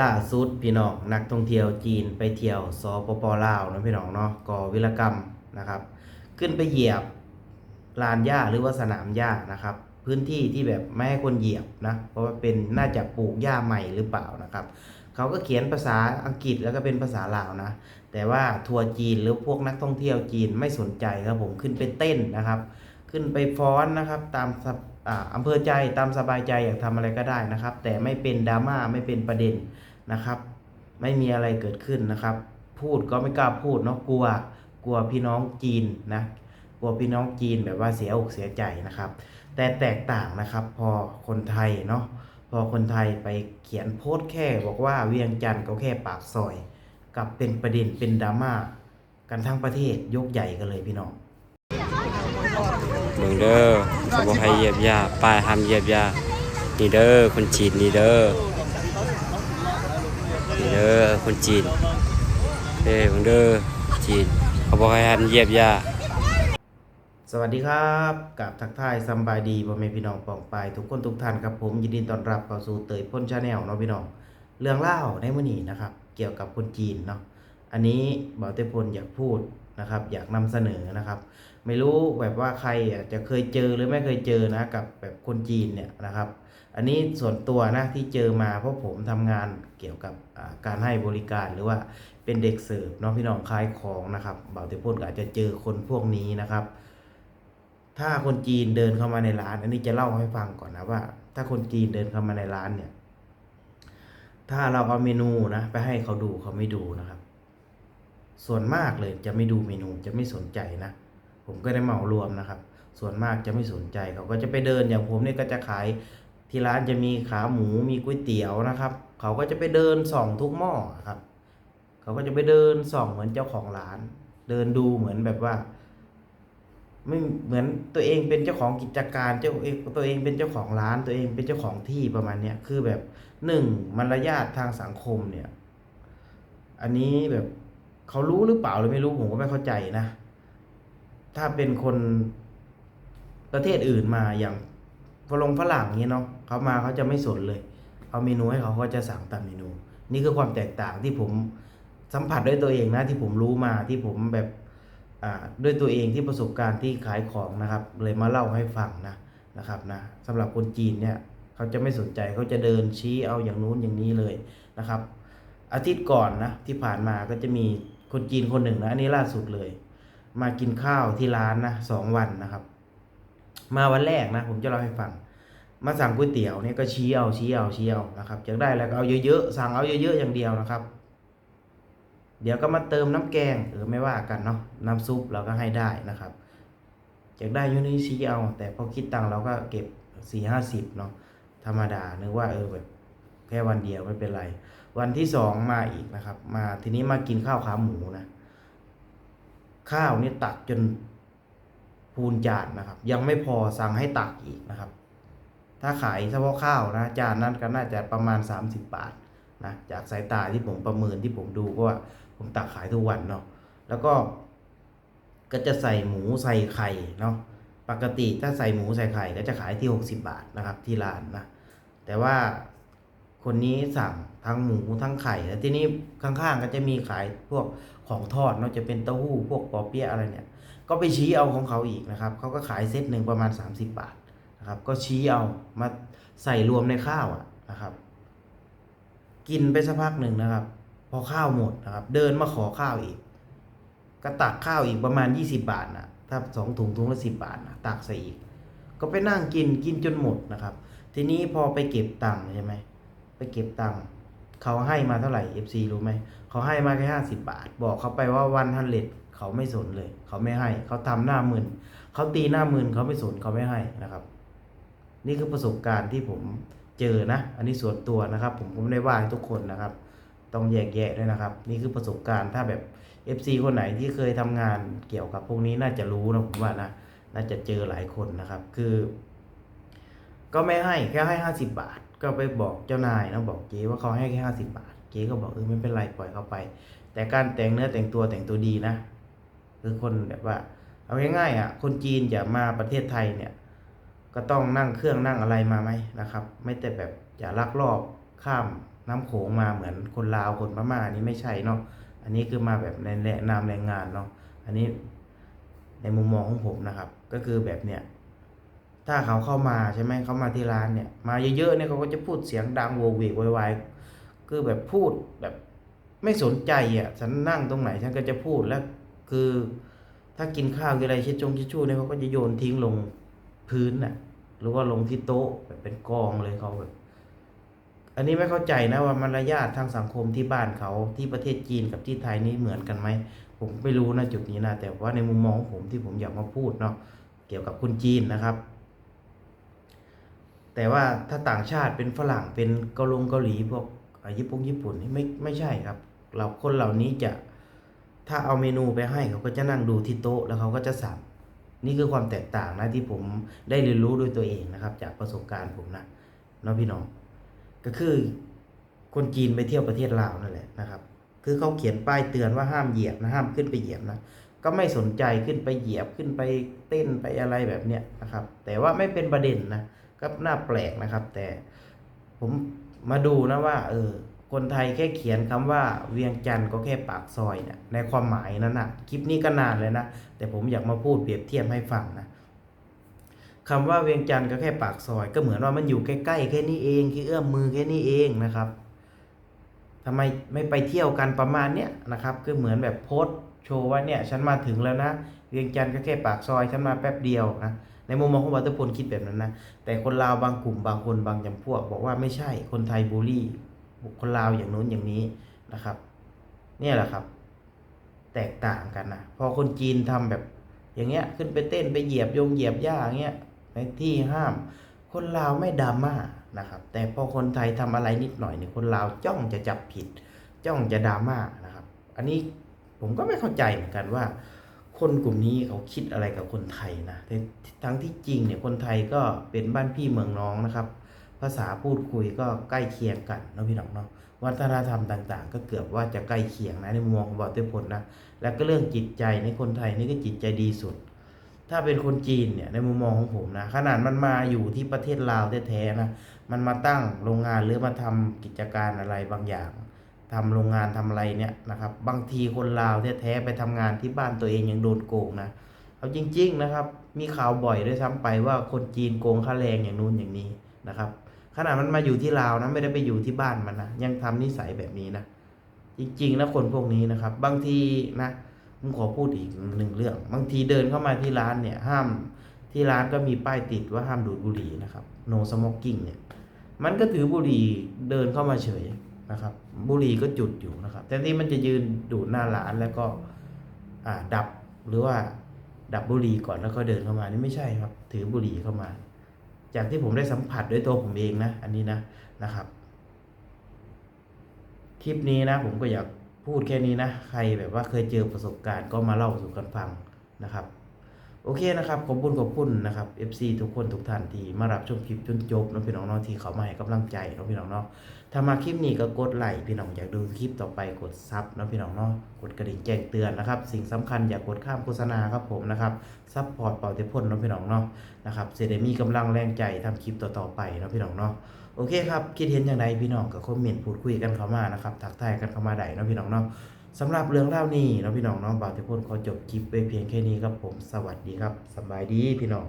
ล่าสุดพี่น้องนักท่องเที่ยวจีนไปเที่ยวสปปลาวนะพี่น้องเนาะก่อวิรกรรมนะครับ ขึ้นไปเหยียบลานหญ้าหรือว่าสนามหญ้านะครับ พื้นที่ที่แบบไม่ให้คนเหยียบนะเพราะว่าเป็นน่าจะปลูกหญ้าใหม่หรือเปล่านะครับเขาก็เขียนภาษาอังกฤษแล้วก็เป็นภาษาลาวนะ แต่ว่าทัวร์จีนหรือพวกนักท่องเที่ยวจีนไม่สนใจครับผมขึ้นไปเต้นนะครับ ขึ้นไปฟ้อนนะครับตามสบอ่าอำเภอใจตามสบายใจอยากทำอะไรก็ได้นะครับ แต่ไม่เป็นดราม่าไม่เป็นประเด็น นะครับ ไม่มีอะไรเกิดขึ้นนะครับ พูดก็ไม่กล้าพูดเนาะกลัวกลัวพี่น้องจีนนะกลัวพี่น้องจีนแบบว่าเสียอกเสียใจนะครับ แต่แตกต่างนะครับ พอคนไทยเนาะพอคนไทยไปเขียนโพสต์แค่ บอกว่าเวียงจันทร์ก็แค่ปากซอยกลับเป็นประเด็นเป็นดราม่ากันทั้งประเทศยกใหญ่กันเลยพี่น้องเบิ่งเด้อเขาบอกให้เยียบยาป้ายห้ามเยียบยานี่เด้อคนจีนนี่เด้อ นี่เด้อคนจีนเอ้ยเบิ่งเด้อจีนเขาบอกให้ห้ามเยียบยาสวัสดีครับกับทักทายสบายดีพ่อแม่พี่น้องปองไปทุกคนทุกท่านครับผมยินดีต้อนรับเข้าสู่เตยพ่นชาแนลเนาะพี่น้องเรื่องเล่าในมื้อนี้นะครับ เกี่ยวกับคนจีนเนาะอันนี้บ่าวเตยพลอยากพูดนะครับ อยากนำเสนอนะครับ ไม่รู้แบบว่าใครอะจะเคยเจอหรือไม่เคยเจอนะกับแบบคนจีนเนี่ยนะครับ อันนี้ส่วนตัวนะที่เจอมาเพราะผมทำงานเกี่ยวกับการให้บริการหรือว่าเป็นเด็กเสิร์ฟเนาะพี่น้องขายของนะครับบ่าวเตพลก็อาจจะเจอคนพวกนี้นะครับ ถ้าคนจีนเดินเข้ามาในร้าน อันนี้จะเล่าให้ฟังก่อนนะว่า ถ้าคนจีนเดินเข้ามาในร้านเนี่ย ถ้าเราเอาเมนูนะไปให้เขาดูเขาไม่ดูนะครับ ส่วนมากเลยจะไม่ดูเมนูจะไม่สนใจนะ ผมก็ได้เหมารวมนะครับ ส่วนมากจะไม่สนใจเขาก็จะไปเดินอย่างผมเนี่ยก็จะขายที่ร้านจะมีขาหมูมีก๋วยเตี๋ยวนะครับ เขาก็จะไปเดินส่องทุกหม้อครับ เขาก็จะไปเดินส่องเหมือนเจ้าของร้าน เดินดูเหมือนแบบว่า ไม่เหมือนตัวเองเป็นเจ้าของกิจการเจ้าเองตัวเองเป็นเจ้าของร้าน ตัวเองเป็นเจ้าของที่ประมาณเนี้ยคือแบบหนึ่งมารยาททางสังคมเนี่ย อันนี้แบบเขารู้หรือเปล่าหรือไม่รู้ผมก็ไม่เข้าใจนะ ถ้าเป็นคนประเทศอื่นมาอย่างฝรงฝรั่งเงี้ยเนาะเขามาเขาจะไม่สนเลย เอาเมนูให้เขาเขาก็จะสั่งตามเมนู นี่คือความแตกต่างที่ผมสัมผัสด้วยตัวเองนะที่ผมรู้มาที่ผมแบบอ่าด้วยตัวเองที่ประสบการณ์ที่ขายของนะครับ เลยมาเล่าให้ฟังนะนะครับนะสำหรับคนจีนเนี่ยเขาจะไม่สนใจเขาจะเดินชี้เอาอย่างนู้นอย่างนี้เลยนะครับ อาทิตย์ก่อนนะที่ผ่านมาก็จะมีคนจีนคนหนึ่งนะอันนี้ล่าสุดเลย มากินข้าวที่ร้านนะสองวันนะครับ มาวันแรกนะ ผมจะเล่าให้ฟัง มาสั่งก๋วยเตี๋ยวเนี่ยก็ชี้เอาชี้เอาชี้เอานะครับอยากได้แล้วก็เอาเยอะๆสั่งเอาเยอะๆอย่างเดียวนะครับ เดี๋ยวก็มาเติมน้ำแกงเออไม่ว่ากันเนาะน้ำซุปเราก็ให้ได้นะครับอยากได้ยูนี่ชี้เอา แต่พอคิดตังเราก็เก็บสี่ห้าสิบเนาะธรรมดานึกว่าเออแบบแค่วันเดียวไม่เป็นไร วันที่สองมาอีกนะครับ มาทีนี้มากินข้าวขาหมูนะ ข้าวนี่ตักจนพูนจานนะครับ ยังไม่พอสั่งให้ตักอีกนะครับ ถ้าขายเฉพาะข้าวนะจานนั้นก็น่าจะประมาณ 30 บาทนะจากสายตาที่ผมประเมินที่ผมดูก็ว่าผมตักขายทุกวันเนาะแล้วก็ ก็จะใส่หมูใส่ไข่เนาะปกติถ้าใส่หมูใส่ไข่ก็จะขายที่ 60 บาทนะครับที่ร้านนะแต่ว่า คนนี้สั่งทั้งหมูทั้งไข่แล้วทีนี้ข้างๆก็จะมีขายพวกของทอดเนาะจะเป็นเต้าหู้พวกปอเปี๊ยะอะไรเนี่ย ก็ไปชี้เอาของเขาอีกนะครับเขาก็ขายเซตหนึ่งประมาณ 30 บาทนะครับ ก็ชี้เอามาใส่รวมในข้าวอะนะครับ กินไปสักพักหนึ่งนะครับ พอข้าวหมดนะครับ เดินมาขอข้าวอีก ก็ตักข้าวอีกประมาณ 20 บาทนะถ้าสองถุงถุงละสิบาทนะตักใส่อีก ก็ไปนั่งกินกินจนหมดนะครับ ทีนี้พอไปเก็บตังค์ใช่ไหม ไปเก็บตังค์เขาให้มาเท่าไหร่ FC รู้ไหม เขาให้มาแค่ห้าสิบาท บอกเขาไปว่าวันฮันเลดเขาไม่สนเลย เขาไม่ให้ เขาทำหน้ามึนเขาตีหน้ามึนเขาไม่สนเขาไม่ให้นะครับ นี่คือประสบการณ์ที่ผมเจอนะ อันนี้ส่วนตัวนะครับ ผมก็ไม่ได้ว่าทุกคนนะครับ ต้องแยกแยะด้วยนะครับ นี่คือประสบการณ์ถ้าแบบ FC คนไหนที่เคยทำงานเกี่ยวกับพวกนี้น่าจะรู้นะผมว่านะ น่าจะเจอหลายคนนะครับ คือ ก็ไม่ให้แค่ให้ห้าสิบาท ก็ไปบอกเจ้านายนะบอกเจ๊ว่าเขาให้แค่ห้าสิบบาท เจ๊ก็บอกเออไม่เป็นไรปล่อยเขาไป แต่การแต่งเนื้อแต่งตัวแต่งตัวดีนะ คือคนแบบว่า เอาง่ายๆอะ คนจีนจะมาประเทศไทยเนี่ย ก็ต้องนั่งเครื่องนั่งอะไรมาไหมนะครับ ไม่แต่แบบอย่าลักลอบข้ามน้ำโขงมาเหมือนคนลาวคนพม่านี่ไม่ใช่เนาะอันนี้คือมาแบบในแนะนามแรงงานเนาะอันนี้ในมุมมองของผมนะครับ ก็คือแบบเนี้ย ถ้าเขาเข้ามาใช่ไหมเขามาที่ร้านเนี่ย มาเยอะๆเนี่ยเขาก็จะพูดเสียงดังโวเวกวยวายคือแบบพูดแบบไม่สนใจอะฉันนั่งตรงไหนฉันก็จะพูดแล้วคือ ถ้ากินข้าวกินอะไรชิดจงชิดชู่เนี่ยเขาก็จะโยนทิ้งลงพื้นน่ะ หรือว่าลงที่โต๊ะแบบเป็นกองเลยเขาแบบอันนี้ไม่เข้าใจนะว่ามารยาททางสังคมที่บ้านเขาที่ประเทศจีนกับที่ไทยนี่เหมือนกันไหมผมไม่รู้นะจุดนี้นะแต่ว่าในมุมมองของผมที่ผมอยากมาพูดเนาะเกี่ยวกับคนจีนนะครับ แต่ว่าถ้าต่างชาติเป็นฝรั่งเป็นเกาหลงเกาหลีพวกญี่ปุ่นญี่ปุ่นนี่ไม่ไม่ใช่ครับ เราคนเหล่านี้จะถ้าเอาเมนูไปให้เขาก็จะนั่งดูที่โต๊ะแล้วเขาก็จะสั่งนี่คือความแตกต่างนะที่ผมได้เรียนรู้ด้วยตัวเองนะครับ จากประสบการณ์ผมนะเนาะพี่น้องก็คือคนจีนไปเที่ยวประเทศลาวนั่นแหละนะครับ คือเขาเขียนป้ายเตือนว่าห้ามเหยียบนะห้ามขึ้นไปเหยียบนะก็ไม่สนใจขึ้นไปเหยียบขึ้นไปเต้นไปอะไรแบบเนี้ยนะครับ แต่ว่าไม่เป็นประเด็นนะ ก็น่าแปลกนะครับ แต่ผมมาดูนะว่า เออ คนไทยแค่เขียนคำว่าเวียงจันทร์ก็แค่ปากซอยเนี่ยในความหมายนั้นนะคลิปนี้ก็นานเลยนะแต่ผมอยากมาพูดเปรียบเทียบให้ฟังนะคำว่าเวียงจันทร์ก็แค่ปากซอย ก็เหมือนว่ามันอยู่ใกล้ๆแค่นี้เองแคือเอื้อมมือแค่นี้เองนะครับทำไมไม่ไปเที่ยวกันประมาณเนี้ยนะครับก็เหมือนแบบโพสโชว์ว่าเนี่ยฉันมาถึงแล้วนะ เวียงจันทร์ก็แค่ปากซอยฉันมาแป๊บเดียวนะ ในมุมมองของวัตพลคิดแบบนั้นนะ แต่คนลาวบางกลุ่มบางคนบางจำพวก บอกว่าไม่ใช่คนไทยบูลลี่ คนลาวอย่างนู้นอย่างนี้นะครับ เนี่ยแหละครับ แตกต่างกันนะพอคนจีนทำแบบอย่างเงี้ย ขึ้นไปเต้นไปเหยียบยงเหยียบหญ้าอย่างเงี้ยในที่ห้าม คนลาวไม่ดราม่านะครับ แต่พอคนไทยทำอะไรนิดหน่อยเนี่ยคนลาวจ้องจะจับผิด จ้องจะดราม่านะครับ อันนี้ผมก็ไม่เข้าใจเหมือนกันว่า คนกลุ่มนี้เขาคิดอะไรกับคนไทยนะแต่ทั้งที่จริงเนี่ยคนไทยก็เป็นบ้านพี่เมืองน้องนะครับ ภาษาพูดคุยก็ใกล้เคียงกันนะพี่น้องเนาะวัฒนธรรมต่างๆ ก็เกือบว่าจะใกล้เคียงนะในมุมมองของบอเตพลนะแล้วก็เรื่องจิตใจในคนไทยนี่ก็จิตใจดีสุด ถ้าเป็นคนจีนเนี่ยในมุมมองของผมนะขนาดมันมาอยู่ที่ประเทศลาวแท้ๆนะมันมาตั้งโรงงานหรือมาทำกิจการอะไรบางอย่าง ทำโรงงานทำอะไรเนี่ยนะครับ บางทีคนลาวแท้ๆไปทำงานที่บ้านตัวเองยังโดนโกงนะเอาจริง ๆนะครับ มีข่าวบ่อยด้วยซ้ำไปว่าคนจีนโกงค่าแรงอย่างนู้นอย่างนี้นะครับขนาดมันมาอยู่ที่ลาวนะไม่ได้ไปอยู่ที่บ้านมันนะยังทำนิสัยแบบนี้นะจริงๆนะคนพวกนี้นะครับ บางทีนะผมขอพูดอีกหนึ่งเรื่อง บางทีเดินเข้ามาที่ร้านเนี่ยห้ามที่ร้านก็มีป้ายติดว่าห้ามดูดบุหรี่นะครับ no smoking เนี่ยมันก็ถือบุหรี่เดินเข้ามาเฉย นะครับ บุหรี่ก็จุดอยู่นะครับ แต่ที่มันจะยืนดูดหน้าร้านแล้วก็ดับหรือว่าดับบุหรี่ก่อนแล้วก็เดินเข้ามานี่ไม่ใช่ครับ ถือบุหรี่เข้ามา จากที่ผมได้สัมผัสด้วยตัวผมเองนะ อันนี้นะนะครับ คลิปนี้นะ ผมก็อยากพูดแค่นี้นะ ใครแบบว่าเคยเจอประสบการณ์ก็มาเล่าสู่กันฟังนะครับ โอเคนะครับ ขอบคุณขอบคุณนะครับ FC ทุกคนทุกท่านที่มารับชมคลิปจนจบน้องพี่น้องเนาะที่เขามาให้กำลังใจน้องพี่น้องเนาะถ้ามาคลิปนี้ก็กดไลค์พี่น้องอยากดูคลิปต่อไปกดซับน้องพี่น้องเนาะกดกระดิ่งแจ้งเตือนนะครับ สิ่งสำคัญอย่ากกดข้ามโฆษณาครับผมนะครับซัพพอร์ตเป่าเทพ่นน้องพี่น้องเนาะนะครับเสด็มีกำลังแรงใจทำคลิปต่อๆไปน้องพี่น้องเนาะโอเคครับคิดเห็นอย่างไรพี่น้องก็คอมเมนต์พูดคุยกันเข้ามานะครับทักทายกันเข้ามาได้นะพี่น้องเนาะ สำหรับเรื่องเล่าวนี้เราพี่น้องเนาะบ่าวเทพนขอจบคลิปไปเพียงแค่นี้ครับผมสวัสดีครับสบายดีพี่น้อง